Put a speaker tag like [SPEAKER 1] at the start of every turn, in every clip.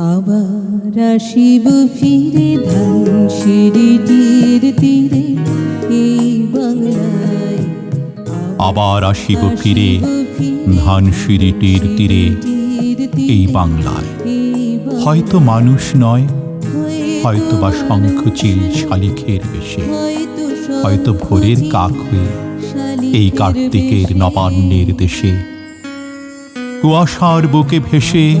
[SPEAKER 1] আবার আসিব ফিরে ধান সিঁড়িটির তীরে এই বাংলায়।
[SPEAKER 2] আবার আসিব ফিরে ধানসিঁড়িটির তীরে এই বাংলায়। হয়তো মানুষ নয় হয়তো বা শঙ্খচিল শালিখের বেশে। হয়তো ভোরের কাক হয়ে এই কার্তিকের নবান্নের দেশে। কুয়াশার বুকে ভেসে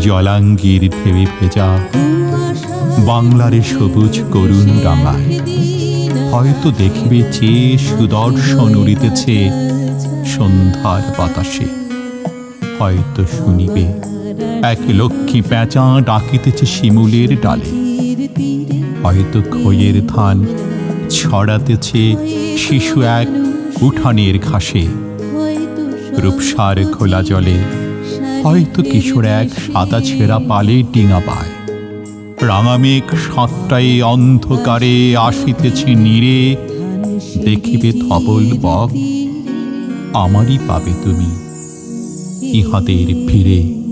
[SPEAKER 2] জলাঙ্গির ঢেবে ভেজা বাংলারে সবুজ করুণ রাঙায়। হয়তো দেখবে চেয়ে সুদর্শন উড়িতেছে সন্ধ্যার বাতাসে। হয়তো শুনিবে এক লক্ষ্মী পেঁচা ডাকিতেছে শিমুলের ডালে। হয়তো খইয়ের ধান ছড়াতেছে শিশু এক উঠানের ঘাসে। রূপসার খোলা জলে হয়তো কিশোর এক সাদা ছেঁড়া পালে ডিঙা পায়। রাঙামেঘ সাতটায় অন্ধকারে আসিতেছে নীরে। দেখিবে ধবল বক, আমারই পাবে তুমি ইহাদের ভিড়ে।